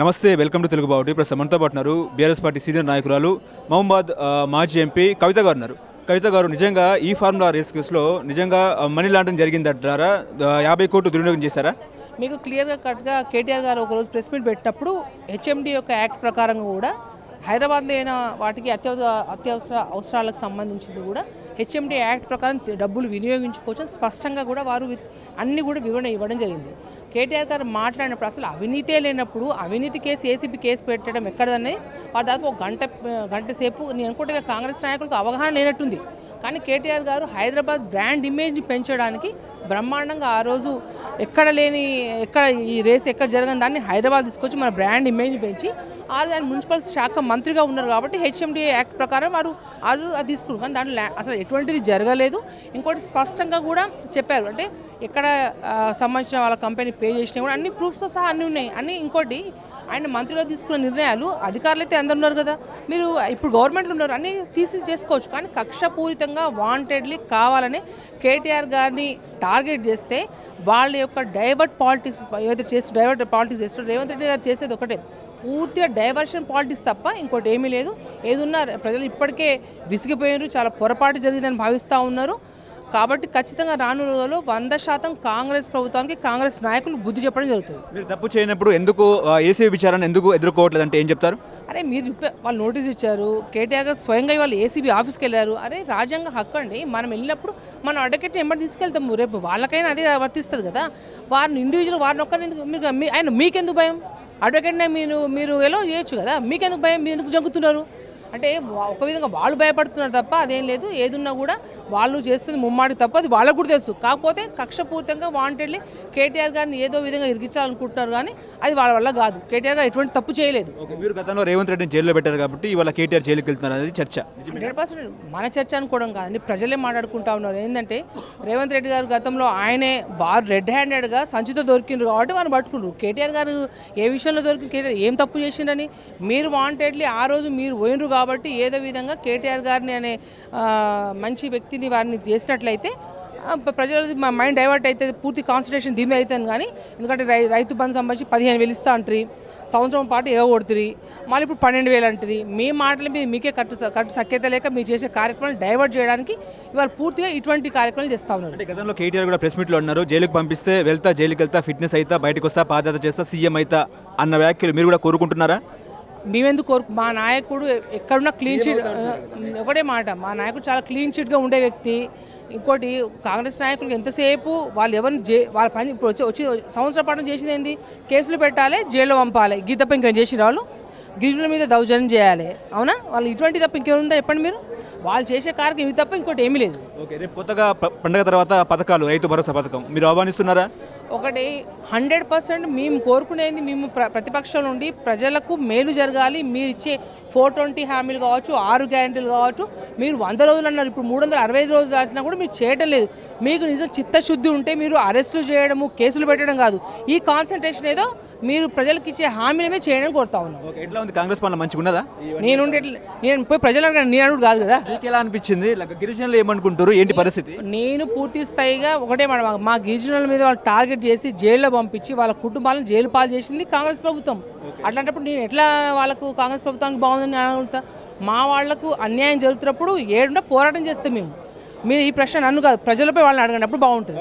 నమస్తే welcome to Telugu బావుటి. ఇప్పుడు మనతో పాటు ఉన్నారు బీఆర్ఎస్ పార్టీ సీనియర్ నాయకురాలు మహమ్మద్ మాజీ ఎంపీ కవిత గారు ఉన్నారు. కవిత గారు నిజంగా ఈ ఫార్ములా రేస్ కేసులో నిజంగా మనీ లాండరింగ్ జరిగిందంటారా? ద్వారా యాభై కోట్లు దుర్వినియోగం చేశారా? మీకు క్లియర్గా కట్గా కేటీఆర్ గారు ఒకరోజు ప్రెస్ మీట్ పెట్టినప్పుడు హెచ్ఎండి యొక్క యాక్ట్ ప్రకారం కూడా హైదరాబాద్లో అయిన వాటికి అత్యవసర అత్యవసర అవసరాలకు సంబంధించింది కూడా హెచ్ఎండి యాక్ట్ ప్రకారం డబ్బులు వినియోగించుకోవచ్చు. స్పష్టంగా కూడా వారు అన్ని కూడా వివరణ ఇవ్వడం జరిగింది. కేటీఆర్ గారు మాట్లాడినప్పుడు అసలు అవినీతే లేనప్పుడు అవినీతి కేసు ఏసీబీ కేసు పెట్టడం ఎక్కడదని వారు దాదాపు ఒక గంట గంట సేపు నేను అనుకుంటే కాంగ్రెస్ నాయకులకు అవగాహన లేనట్టుంది. కానీ కేటీఆర్ గారు హైదరాబాద్ బ్రాండ్ ఇమేజ్ని పెంచడానికి బ్రహ్మాండంగా ఆ రోజు ఎక్కడ లేని ఎక్కడ ఈ రేస్ ఎక్కడ జరగని దాన్ని హైదరాబాద్ తీసుకొచ్చి మన బ్రాండ్ ఇమేజ్ని పెంచి ఆరు ఆయన మున్సిపల్ శాఖ మంత్రిగా ఉన్నారు కాబట్టి హెచ్ఎండిఏ యాక్ట్ ప్రకారం వారు ఆ అది తీసుకున్నారు. కానీ దాంట్లో అసలు ఎటువంటిది జరగలేదు. ఇంకోటి స్పష్టంగా కూడా చెప్పారు. అంటే ఎక్కడ సంబంధించిన వాళ్ళ కంపెనీ పే చేసినా కూడా అన్ని ప్రూఫ్స్తో సహా అన్నీ ఉన్నాయి. అన్ని ఇంకోటి ఆయన మంత్రిగా తీసుకున్న నిర్ణయాలు అధికారులు అయితే అందరు ఉన్నారు కదా. మీరు ఇప్పుడు గవర్నమెంట్లో ఉన్నారు. అన్ని తీసి చేసుకోవచ్చు. కానీ కక్షపూరితంగా వాంటెడ్లీ కావాలని కేటీఆర్ గారిని టార్గెట్ చేస్తే వాళ్ళ యొక్క డైవర్ట్ పాలిటిక్స్ ఏదైతే చేస్తూ డైవర్ట్ పాలిటిక్స్ చేస్తూ రేవంత్ రెడ్డి గారు చేసేది ఒకటే. పూర్తిగా డైవర్షన్ పాలిటిక్స్ తప్ప ఇంకోటి ఏమీ లేదు. ఏదున్నా ప్రజలు ఇప్పటికే విసిగిపోయారు చాలా పొరపాటు జరిగిందని భావిస్తూ ఉన్నారు. కాబట్టి ఖచ్చితంగా రానున్న రోజుల్లో వంద శాతం కాంగ్రెస్ ప్రభుత్వానికి కాంగ్రెస్ నాయకులు బుద్ధి చెప్పడం జరుగుతుంది. మీరు తప్పు చేయనప్పుడు ఎందుకు ఏసీ విచారణ ఎందుకు ఎదుర్కోవట్లేదు అంటే ఏం చెప్తారు? అరే మీరు వాళ్ళు నోటీస్ ఇచ్చారు కేటీఆర్ గారు స్వయంగా వాళ్ళు ఏసీబీ ఆఫీస్కి వెళ్ళారు. అరే రాజ్యాంగ హక్కు అండి. మనం వెళ్ళినప్పుడు మనం అడ్వకేట్ని ఎంబడి తీసుకెళ్తాము. రేపు వాళ్ళకైనా అదే వర్తిస్తుంది కదా. వారిని ఇండివిజువల్ వారిని ఒక్కరిని ఎందుకు మీరు మీ- ఆయన మీకెందుకు భయం? అడ్వకేట్నే మీరు మీరు ఎలా చేయొచ్చు కదా? మీకెందుకు భయం? మీరు ఎందుకు జంకుతున్నారు? అంటే ఒక విధంగా వాళ్ళు భయపడుతున్నారు తప్ప అదేం లేదు. ఏదున్నా కూడా వాళ్ళు చేస్తుంది ముమ్మాడి తప్ప అది వాళ్ళకు కూడా తెలుసు. కాకపోతే కక్షపూరితంగా వాంటెడ్లీ కేటీఆర్ గారిని ఏదో విధంగా ఇరిగించాలనుకుంటున్నారు కానీ అది వాళ్ళ వల్ల కాదు. కేటీఆర్ గారు ఎటువంటి తప్పు చేయలేదు. మీరు గతంలో రేవంత్ రెడ్డిని జైల్లో పెట్టారు కాబట్టి ఇవాళ కేటీఆర్ జైలుకి వెళ్తున్నారు అనేది చర్చ. హండ్రెడ్ పర్సెంట్ మన చర్చ అనుకోవడం కాదండి ప్రజలే మాట్లాడుకుంటా ఉన్నారు. ఏంటంటే రేవంత్ రెడ్డి గారు గతంలో ఆయనే వారు రెడ్ హ్యాండెడ్గా సంచితో దొరికిండ్రు కాబట్టి వారిని పట్టుకున్నారు. కేటీఆర్ గారు ఏ విషయంలో దొరికి కేటీఆర్ ఏం తప్పు చేసిండని మీరు వాంటెడ్లీ ఆ రోజు మీరు పోయినరు కాబట్టి కాబట్టి ఏదో విధంగా కేటీఆర్ గారిని అనే మంచి వ్యక్తిని వారిని చేసినట్లయితే ప్రజలు మా మైండ్ డైవర్ట్ అయితే పూర్తి కాన్సన్ట్రేషన్ దీని అయితే కానీ ఎందుకంటే రై రైతు బంధు సంబంధించి పదిహేను వేలు ఇస్తా అంటారు సంవత్సరం పాటు ఏ కొడుతుంది మళ్ళీ ఇప్పుడు పన్నెండు వేలు అంటుంది మీ మాటల మీద మీకే కట్టు స- కట్టు సఖ్యత లేక మీరు చేసే కార్యక్రమాలు డైవర్ట్ చేయడానికి ఇవాళ పూర్తిగా ఇటువంటి కార్యక్రమాలు చేస్తా ఉన్నారు. అంటే గతంలో కేటీఆర్ కూడా ప్రెస్ మీట్లో ఉన్నారు జైలుకి పంపిస్తే వెళ్తా జైలుకి వెళ్తా ఫిట్నెస్ అయితా బయటకు వస్తా పాదయాత్ర చేస్తా సీఎం అవుతా అన్న వ్యాఖ్యలు మీరు కూడా కోరుకుంటున్నారా? మేమెందుకు కోరుకు మా నాయకుడు ఎక్కడున్నా క్లీన్ చిట్ ఒకటే మాట మా నాయకుడు చాలా క్లీన్ చిట్గా ఉండే వ్యక్తి. ఇంకోటి కాంగ్రెస్ నాయకులకు ఎంతసేపు వాళ్ళు ఎవరిని జే వాళ్ళ పని ఇప్పుడు వచ్చి వచ్చి సంవత్సర పాటు చేసింది ఏంది? కేసులు పెట్టాలి జైల్లో పంపాలి. గీ తప్ప ఇంకేం చేసిన వాళ్ళు? గిరిజనుల మీద దౌర్జన్యం చేయాలి. అవునా? వాళ్ళు ఇటువంటి తప్ప ఇంకేముందా చెప్పండి మీరు? వాళ్ళు చేసే కార్యక్రమం ఇవి తప్ప ఇంకోటి ఏమీ లేదు. ఓకే రేపు కొత్తగా పండగ తర్వాత పథకాలు రైతు భరోసా పథకం మీరు ఆహ్వానిస్తున్నారా? ఒకటి హండ్రెడ్ పర్సెంట్ మేము కోరుకునేది మేము ప్ర ప్రతిపక్షం నుండి ప్రజలకు మేలు జరగాలి. మీరు ఇచ్చే ఫోర్ ట్వంటీ హామీలు కావచ్చు ఆరు గ్యారెంటీలు కావచ్చు మీరు వంద రోజులు అన్నారు. ఇప్పుడు మూడు వందల అరవై ఐదు రోజులు వచ్చినా కూడా మీరు చేయడం లేదు. మీకు నిజం చిత్తశుద్ధి ఉంటే మీరు అరెస్టులు చేయడము కేసులు పెట్టడం కాదు. ఈ కాన్సన్ట్రేషన్ ఏదో మీరు ప్రజలకు ఇచ్చే హామీల మీద చేయడం కోరుతా ఉన్నాం. ఓకే ఎట్లా ఉంది? కాంగ్రెస్ పాలన మంచిగా ఉన్నదా నేను నేను పోయి ప్రజలు నేను అడుగు కాదు కదా. మీకు ఎలా అనిపించింది? గిరిజనులు ఏమనుకుంటారు? ఏంటి పరిస్థితి? నేను పూర్తి స్థాయిగా ఒకటే మాట మా- గిరిజనుల మీద వాళ్ళు టార్గెట్ చేసి జైల్లో పంపించి వాళ్ళ కుటుంబాలను జైలు పాలు చేసింది కాంగ్రెస్ ప్రభుత్వం. అట్లాంటప్పుడు నేను ఎట్లా వాళ్ళకు కాంగ్రెస్ ప్రభుత్వానికి బాగుందని అడుగుతా మా వాళ్ళకు అన్యాయం జరుగుతున్నప్పుడు ఏడుండా పోరాటం చేస్తాం మేము. మీరు ఈ ప్రశ్న నన్ను కాదు ప్రజలపై వాళ్ళని అడగండి అప్పుడు బాగుంటుంది.